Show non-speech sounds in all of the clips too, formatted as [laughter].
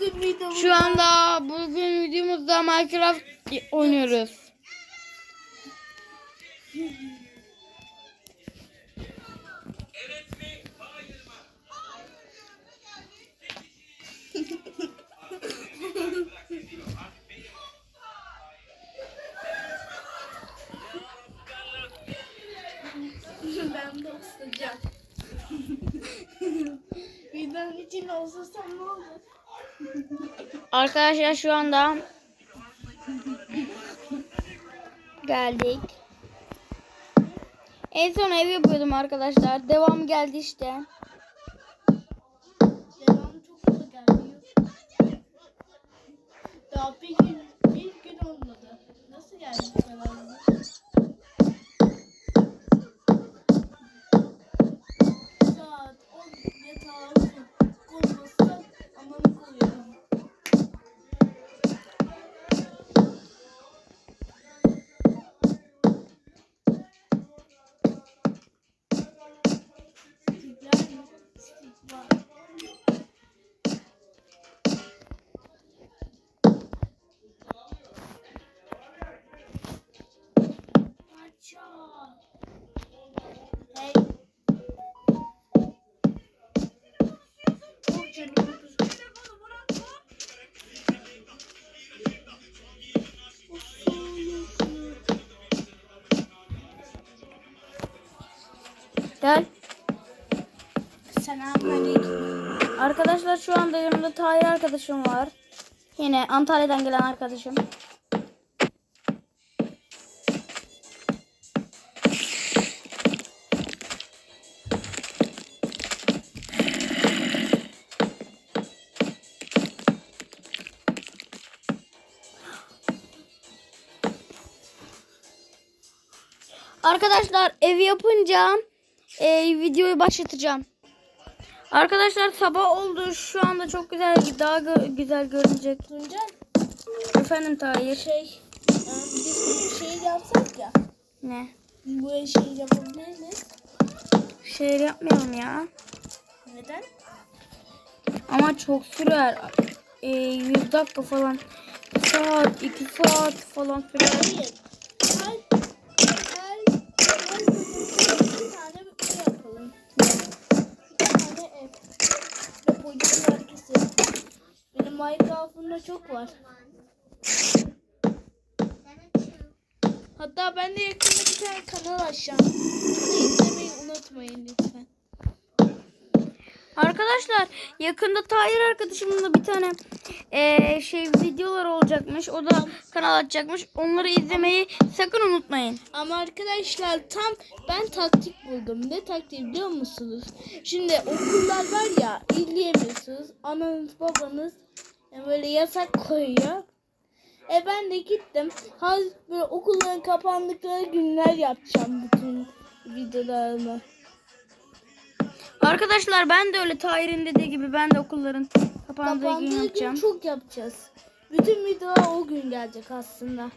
bugün videomuz Şu anda bugün videomuzda Minecraft oynuyoruz. ben de ısıracağım. [laughs] Videonun içinde ısırsam ne olur? Arkadaşlar şu anda geldik. En son ev yapıyordum arkadaşlar. Devam geldi işte. Devamı çok hızlı gelmiyor. Şu anda yanımda Tahir arkadaşım var. Yine Antalya'dan gelen arkadaşım. Arkadaşlar ev yapınca e, videoyu başlatacağım. Arkadaşlar sabah oldu. Şu anda çok güzel daha gö- güzel görünecek. Tuncel Efendim Tahir. şey e, biz bir şey yapsak ya. Ne? Bu şey yapabilir miyiz? Şehir yapmayalım ya. Neden? Ama çok sürer. E, 100 dakika falan. Bir saat, 2 saat falan sürer. Hayır. Her, her, her bölümde bir tane bir şey yapalım. Bir tane ev. Ve boyunca herkesi. Benim Minecraft'ımda çok var. Hatta ben de yakında bir tane kanal açacağım. İzlemeyi unutmayın lütfen. Arkadaşlar yakında Tahir arkadaşımla bir tane e, şey videolar olacakmış. O da kanal açacakmış. Onları izlemeyi sakın unutmayın. Ama arkadaşlar tam ben taktik buldum. Ne taktiği biliyor musunuz? Şimdi okullar var ya izleyemiyorsunuz. Ananız babanız böyle yasak koyuyor. E ben de gittim. Ha, böyle okulların kapandıkları günler yapacağım bütün videolarımı. Arkadaşlar ben de öyle Tahir'in dediği gibi ben de okulların kapandığı Kapandığı gün yapacağım. çok yapacağız. Bütün videolar o gün gelecek aslında.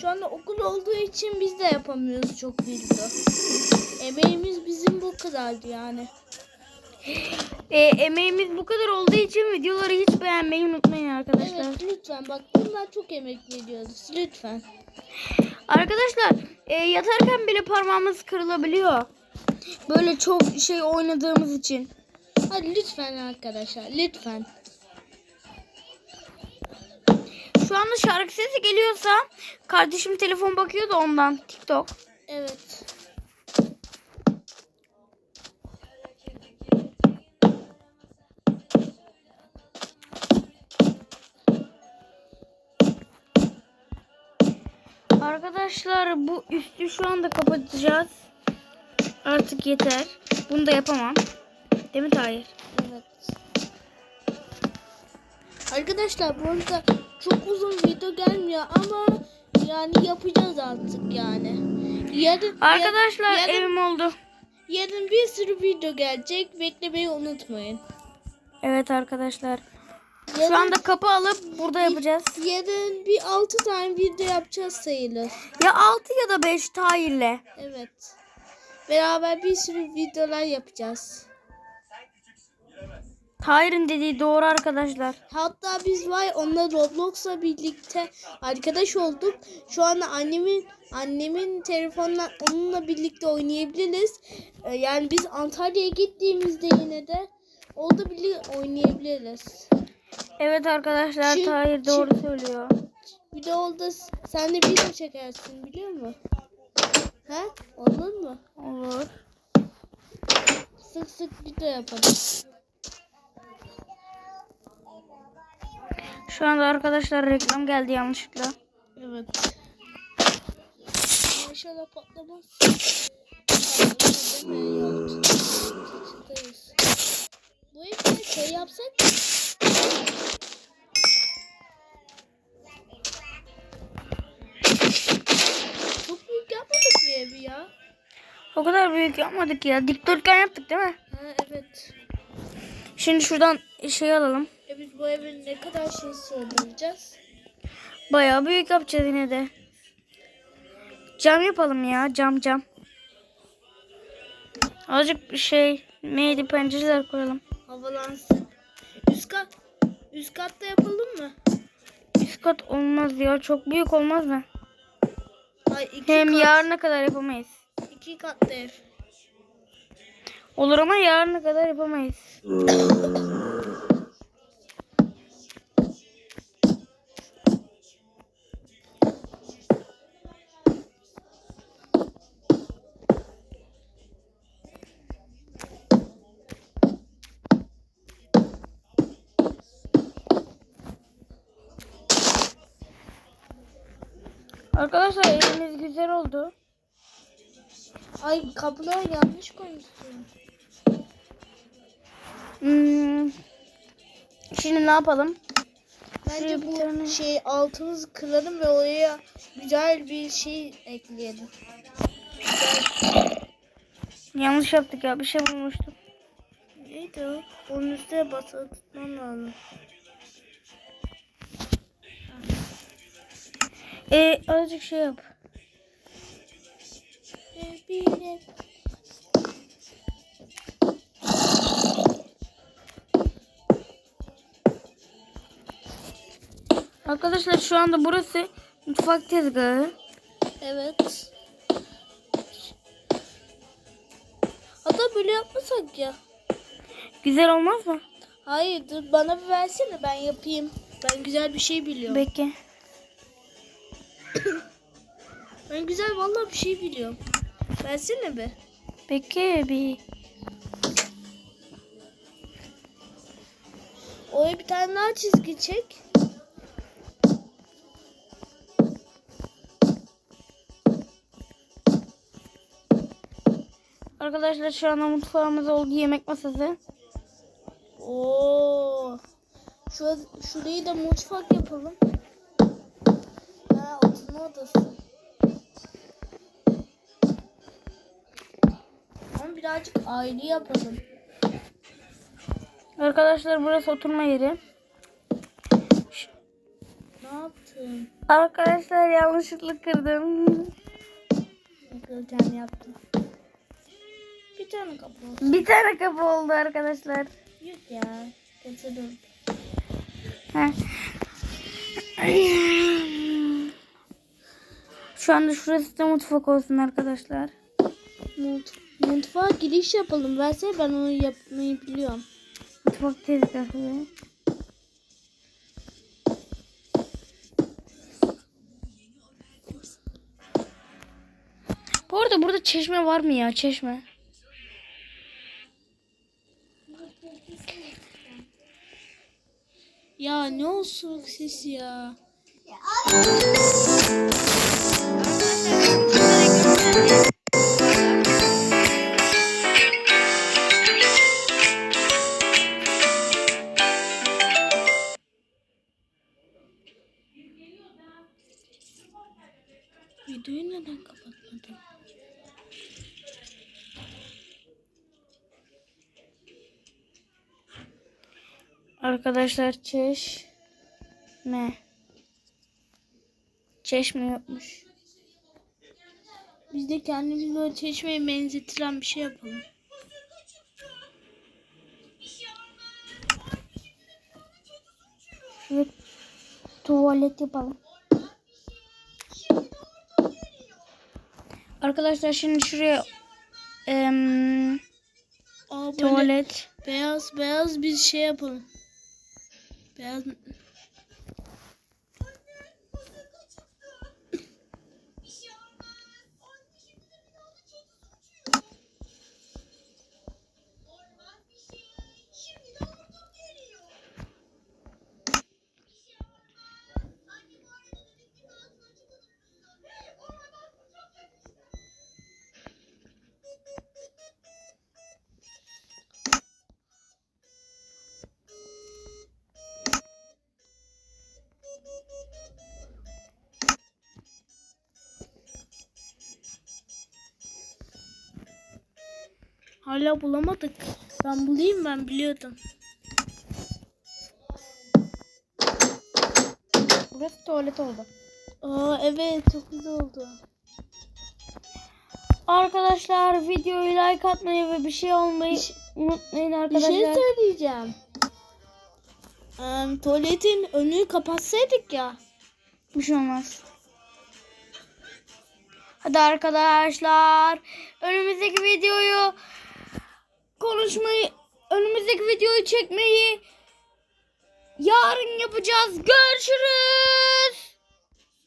Şu anda okul olduğu için biz de yapamıyoruz çok video. Emeğimiz bizim bu kadardı yani. E, emeğimiz bu kadar olduğu için videoları hiç beğenmeyi unutmayın arkadaşlar. Evet lütfen bak bunlar çok emek veriyoruz lütfen. Arkadaşlar e, yatarken bile parmağımız kırılabiliyor. Böyle çok şey oynadığımız için. Hadi lütfen arkadaşlar lütfen. Şu anda şarkı sesi geliyorsa kardeşim telefon bakıyor da ondan TikTok. Evet. Arkadaşlar bu üstü şu anda kapatacağız. Artık yeter. Bunu da yapamam. Değil mi Tahir? Evet. Arkadaşlar bu arada çok uzun video gelmiyor ama yani yapacağız artık yani. Yarın, Arkadaşlar yarın, evim oldu. yarın bir sürü video gelecek. Beklemeyi unutmayın. Evet arkadaşlar. Yarın, Şu anda kapı alıp burada yapacağız. yarın bir 6 tane video yapacağız sayılır. Ya 6 ya da 5 Tahir'le. Evet. Beraber bir sürü videolar yapacağız. Tahir'in dediği doğru arkadaşlar. Hatta biz var onunla Roblox'la birlikte arkadaş olduk. Şu anda annemin annemin telefonundan onunla birlikte oynayabiliriz. Ee, Yani biz Antalya'ya gittiğimizde yine de orada bile oynayabiliriz. Evet arkadaşlar Çi- Tahir doğru söylüyor. Bir de s- sen de video çekersin biliyor musun? He? Olur mu? Olur. Sık sık video yapalım. Şu anda arkadaşlar reklam geldi yanlışlıkla. Evet. İnşallah patlamaz. Bu evde şey yapsak mı? Çok büyük yapmadık bir evi ya. O kadar büyük yapmadık ya. Dikdörtgen yaptık değil mi? Ha evet. Şimdi şuradan şey alalım. Bu evin ne kadar şey sığdıracağız? Bayağı büyük yapacağız yine de. Cam yapalım ya. Cam cam. Azıcık şey neydi pencereler koyalım. Havalansın. Üst kat, üst katta yapalım mı? Üst kat olmaz ya. Çok büyük olmaz mı? Ay iki Hem kat. yarına kadar yapamayız. İki katlı ev. Olur ama yarına kadar yapamayız. [laughs] Arkadaşlar evimiz güzel oldu. Ay kapıları yanlış koymuşsun. Hmm. Şimdi ne yapalım? Bence bu tane- şey altımızı kıralım ve oraya güzel bir şey ekleyelim. Yanlış yaptık ya. Bir şey bulmuştum. Neydi o? Onun üstüne basılı tutmam lazım. Ee, azıcık şey yap. Arkadaşlar şu anda burası mutfak tezgahı. Evet. Hatta böyle yapmasak ya. Güzel olmaz mı? Hayır dur bana bir versene ben yapayım. Ben güzel bir şey biliyorum. Peki. [coughs] ben güzel vallahi bir şey biliyorum. Versene be. Peki bir. Oraya bir tane daha çizgi çek. Arkadaşlar şu anda mutfağımız oldu yemek masası. Oo. Şurada, şurayı da mutfak yapalım. Odası. Ama birazcık ayrı yapalım. Arkadaşlar burası oturma yeri. Ne yaptın? Arkadaşlar yanlışlıkla kırdım. Kırken yaptım. Bir tane kapı olsun. Bir tane kapı oldu arkadaşlar. Yok ya. Kaçırdım. Heh. Şu anda şurası da mutfak olsun arkadaşlar. Mut mutfağa giriş yapalım. Versene ben onu yapmayı biliyorum. Mutfak tezgahı. Bu arada burada çeşme var mı ya? Çeşme. Ya ne olsun ses ya. Videoyu neden kapatmadın? Arkadaşlar çeşme. Çeşme yokmuş. Biz de kendimizi böyle çeşmeye benzetilen bir şey yapalım. Evet. Tuvalet yapalım. Arkadaşlar şimdi şuraya em, Aa, tuvalet. beyaz beyaz bir şey yapalım. Beyaz Hala bulamadık. Ben bulayım ben biliyordum. Burası tuvalet oldu. Aa evet çok güzel oldu. Arkadaşlar videoyu like atmayı ve bir şey olmayı unutmayın Bir arkadaşlar. şey söyleyeceğim. Em, tuvaletin önünü kapatsaydık ya. Bir şey olmaz. Hadi arkadaşlar. Önümüzdeki videoyu konuşmayı, önümüzdeki videoyu çekmeyi yarın yapacağız. Görüşürüz.